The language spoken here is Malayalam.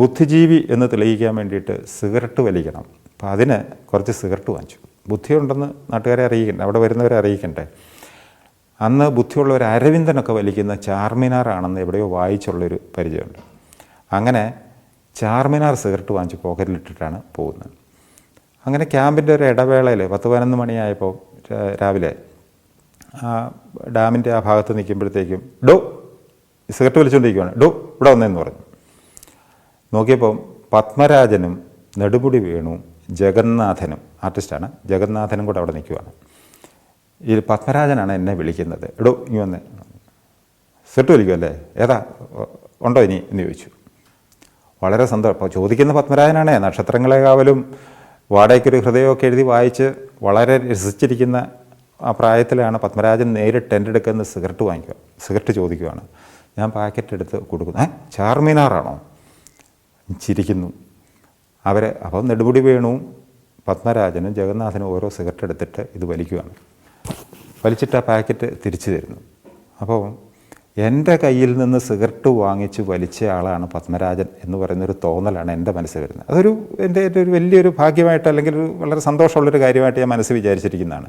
ബുദ്ധിജീവി എന്ന് തെളിയിക്കാൻ വേണ്ടിയിട്ട് സിഗരറ്റ് വലിക്കണം. അപ്പോൾ അതിന് കുറച്ച് സിഗരറ്റ് വാങ്ങിച്ചു. ബുദ്ധിയുണ്ടെന്ന് നാട്ടുകാരെ അറിയിക്കണ്ടേ അവിടെ വരുന്നവരെ അറിയിക്കണ്ടേ. അന്ന് ബുദ്ധിയുള്ളവർ അരവിന്ദനൊക്കെ വലിക്കുന്ന ചാർമിനാറാണെന്ന് എവിടെയോ വായിച്ചുള്ളൊരു പരിചയമുണ്ട്. അങ്ങനെ ചാർമിനാർ സിഗരറ്റ് വാങ്ങിച്ച് പോക്കറ്റിലിട്ടിട്ടാണ് പോകുന്നത്. അങ്ങനെ ക്യാമ്പിന്റെ ഒരു ഇടവേളയിൽ പത്ത് പതിനൊന്ന് മണിയായപ്പോൾ രാവിലെ ആ ഡാമിന്റെ ആ ഭാഗത്ത് നിൽക്കുമ്പോഴത്തേക്കും ഡോ സിഗരറ്റ് വലിച്ചുകൊണ്ടിരിക്കുകയാണ് ഡോ ഇവിടെ വന്നതെന്ന് പറഞ്ഞു. നോക്കിയപ്പോൾ പത്മരാജനും നെടുപുടി വേണു ജഗന്നാഥനും ആർട്ടിസ്റ്റാണ് ജഗന്നാഥനും കൂടെ അവിടെ നിൽക്കുവാണ്. ഈ പത്മരാജനാണ് എന്നെ വിളിക്കുന്നത്. എടോ ഇനി വന്നേ. സെറ്റ് വലിക്കുമല്ലേ ഏതാ ഉണ്ടോ ഇനി? എന്ന് ചോദിച്ചു. വളരെ സന്തോഷം. ചോദിക്കുന്ന പത്മരാജനാണേ. നക്ഷത്രങ്ങളെ കാവലും വാടകയ്ക്കൊരു ഹൃദയമൊക്കെ എഴുതി വായിച്ച് വളരെ രസിച്ചിരിക്കുന്ന ആ പ്രായത്തിലാണ് പത്മരാജൻ നേരിട്ട് എന്റെ എടുക്കുന്ന സിഗരറ്റ് വാങ്ങിക്കുക സിഗരറ്റ് ചോദിക്കുകയാണ് ഞാൻ പാക്കറ്റ് എടുത്ത് കൊടുക്കുന്നു. ഏ ചാർമിനാറാണോ? ചിരിക്കുന്നു. അവരെ അപ്പം നെടുപുടി വേണു പത്മരാജനും ജഗന്നാഥനും ഓരോ സിഗരറ്റ് എടുത്തിട്ട് ഇത് വലിക്കുകയാണ്. വലിച്ചിട്ട് ആ പാക്കറ്റ് തിരിച്ചു തരുന്നു. അപ്പോൾ എന്റെ കയ്യിൽ നിന്ന് സിഗരറ്റ് വാങ്ങിച്ച് വലിച്ച ആളാണ് പത്മരാജൻ എന്ന് പറയുന്നൊരു തോന്നലാണ് എന്റെ മനസ്സിൽ വരുന്നത്. അതൊരു എന്റെ ഒരു വലിയൊരു ഭാഗ്യമായിട്ട് അല്ലെങ്കിൽ വളരെ സന്തോഷമുള്ളൊരു കാര്യമായിട്ട് ഞാൻ മനസ്സിൽ വിചാരിച്ചിരിക്കുന്നതാണ്.